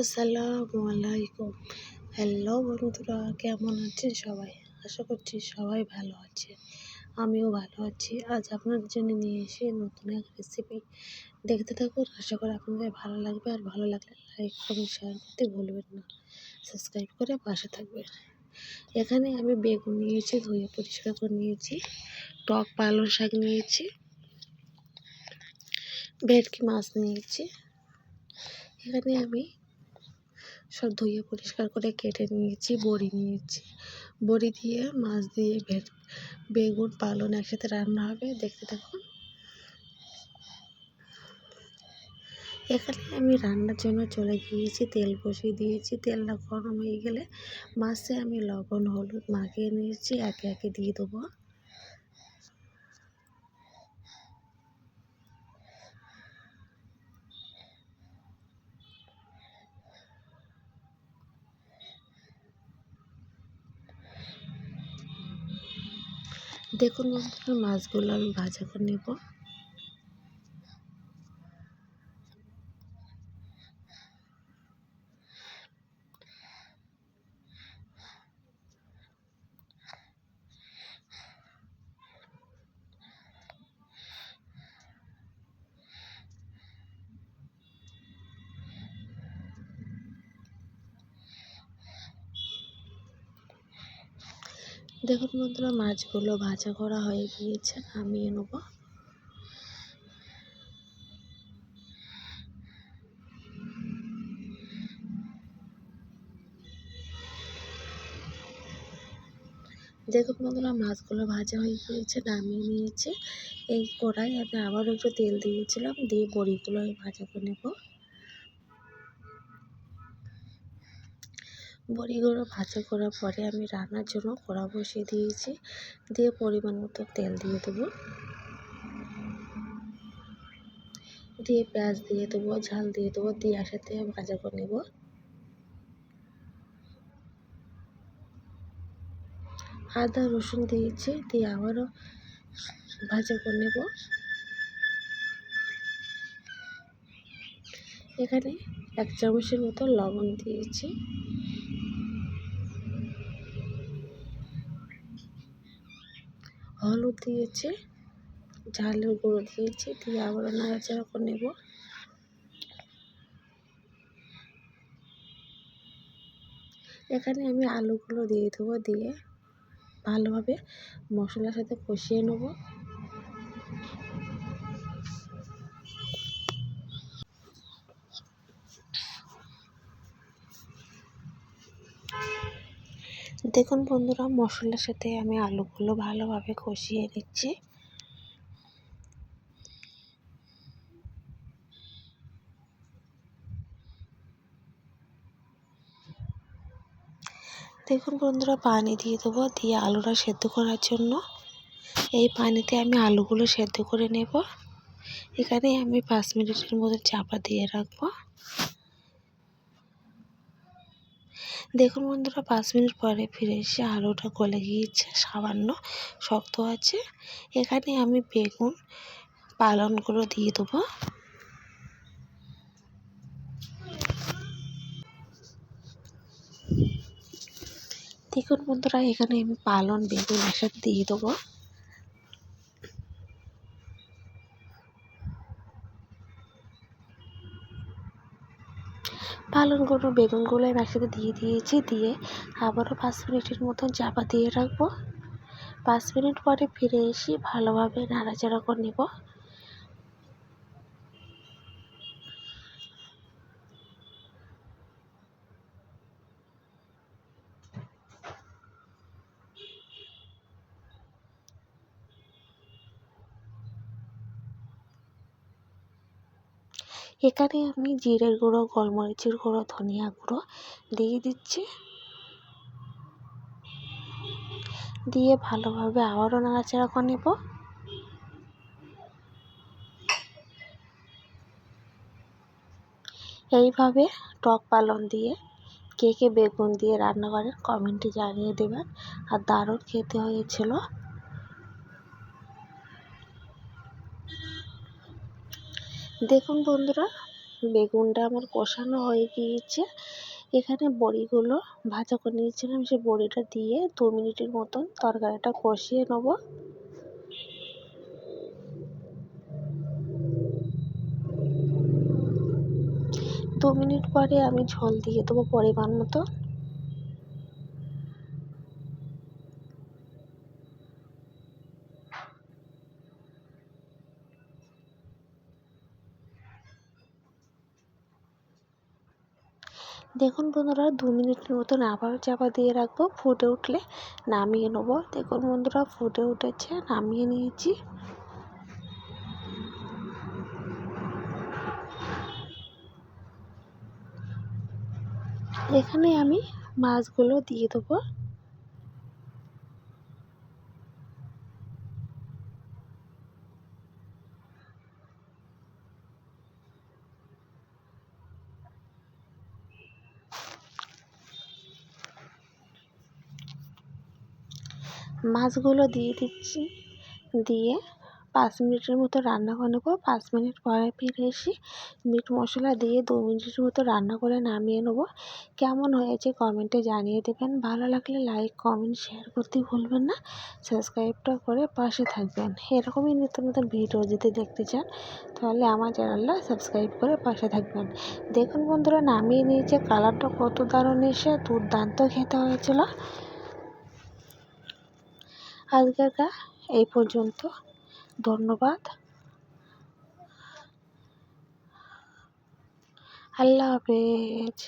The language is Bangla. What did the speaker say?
আসসালামু আলাইকুম। হ্যালো বন্ধুরা, কেমন আছেন সবাই? আশা করছি সবাই ভালো আছে আমিও ভালো আছি। আজ আপনাদের জন্য নিয়ে এসে নতুন এক রেসিপি দেখতে থাকুন। আশা করি আপনাদের ভালো লাগবে। আর ভালো লাগলে লাইক কমেন্ট শেয়ার করতে ভুলবেন না। সাবস্ক্রাইব করে পাশে থাকবেন। এখানে আমি বেগুন নিয়েছি, ধুয়ে পরিষ্কার করে নিয়েছি, টক পালং শাক নিয়েছি, ভেটকি মাছ নিয়েছি। এখানে আমি সব ধুয়ে পরিষ্কার করে কেটে নিয়েছি, বড়ি নিয়েছি। বড়ি দিয়ে, মাছ দিয়ে ভেট বেগুন পালন একসাথে রান্না হবে, দেখতে থাকুন। এখানে আমি রান্নার জন্য চলে গিয়েছি, তেল বসিয়ে দিয়েছি। তেলটা গরম হয়ে গেলে মাছে আমি লবণ, হলুদ মাখিয়ে নিয়েছি, একে একে দিয়ে দেবো। দেখুন বন্ধুরা মাছগুলো আমি ভাজা করে নেব। দেখুন বন্ধুরা, মাছগুলো ভাজা করা হয়ে গিয়েছে, নামিয়ে নেব। দেখুন বন্ধুরা, মাছগুলো ভাজা হয়ে গিয়েছে, নামিয়ে নিয়েছে। এই কড়াই আমি আবারও একটু তেল দিয়েছিলাম, দিয়ে বড়িগুলো ভাজা করে নেব। বড়িগুলো ভাজা করার পরে আমি রান্নার জন্য কড়া বসিয়ে দিয়েছি। দিয়ে পরিমাণ মতো তেল দিয়ে দেবো। দিয়ে পেঁয়াজ দিয়ে দেবো, ঝাল দিয়ে দেবো, দিয়ে সাথে ভাজা করে নেব। আদা, রসুন দিয়েছি, দিয়ে আবারও ভাজা করে নেব। এখানে এক চামচের মতো লবণ দিয়েছি। হলুদ দিয়েছি, ঝালের গুঁড়ো দিয়েছি, দিয়ে আবার নাড়াচাড়া করে নেব। এখানে আমি আলুগুলো দিয়ে দেবো, দিয়ে ভালোভাবে মশলার সাথে কষিয়ে নেব। দেখুন বন্ধুরা, মশলার সাথে আমি আলুগুলো ভালোভাবে কষিয়ে নিচ্ছি। দেখুন বন্ধুরা, পানি দিয়ে দেবো, দিয়ে আলুটা সেদ্ধ করার জন্য। এই পানিতে আমি আলুগুলো সেদ্ধ করে নেব। এখানে আমি পাঁচ মিনিটের মতো চাপা দিয়ে রাখব। দেখুন বন্ধুরা, পাঁচ মিনিট পরে ফিরে এসে আলুটা গলে গিয়েছে, সামান্য শক্ত আছে। এখানে আমি বেগুন পালনগুলো দিয়ে দেবো। দেখুন বন্ধুরা, এখানে আমি পালন বেগুন একসাথে দিয়ে দেবো। পালনগুলো, বেগুনগুলো আমি একসাথে দিয়ে দিয়েছি, দিয়ে আবারও পাঁচ মিনিটের মতন চাপা দিয়ে রাখব। পাঁচ মিনিট পরে ফিরে এসে ভালোভাবে নাড়াচাড়া করে নেব। এখানে আমি জিরের গুঁড়ো, গোলমরিচের গুঁড়ো, ধনিয়া গুঁড়ো দিয়ে দিচ্ছি। দিয়ে ভালোভাবে আবারও নাড়াচাড়া করে নেব। এইভাবে টক পালন দিয়ে, কে কে বেগুন দিয়ে রান্না করেন কমেন্টে জানিয়ে দেবেন। আর দারুণ খেতে হয়েছিল। দেখুন বন্ধুরা, বেগুনটা আমার কষানো হয়ে গিয়েছে। এখানে বড়িগুলো ভাজা করে নিয়েছিলাম, সে বড়িটা দিয়ে দু মিনিটের মতন তরকারিটা কষিয়ে নেব। দু মিনিট পরে আমি ঝোল দিয়ে দেবো পরিমাণ মতো। দেখুন বন্ধুরা, দু মিনিটের মতন আবার চাপা দিয়ে রাখব। ফুটে উঠলে নামিয়ে নেব। দেখুন বন্ধুরা, ফুটে উঠেছে, নামিয়ে নিয়েছি। এখানে আমি মাছগুলো দিয়ে দেবো। মাছগুলো দিয়ে দিচ্ছি। দিয়ে পাঁচ মিনিটের মতো রান্না করে নেব। পাঁচ মিনিট পরে ফিরে এসে মিট মশলা দিয়ে দু মিনিটের মতো রান্না করে নামিয়ে নেব। কেমন হয়েছে কমেন্টে জানিয়ে দেবেন। ভালো লাগলে লাইক, কমেন্ট, শেয়ার করতে ভুলবেন না। সাবস্ক্রাইবটা করে পাশে থাকবেন। এরকমই নিত্য নতুন ভিডিও যদি দেখতে চান, তাহলে আমার চ্যানেলটা সাবস্ক্রাইব করে পাশে থাকবেন। দেখুন বন্ধুরা, নামিয়ে নিয়েছে। কালারটা কত দারুণ এসে দুর্দান্ত খেতে হয়েছিল। আজকেরটা এই পর্যন্ত। ধন্যবাদ। আল্লাহ হাফেজ।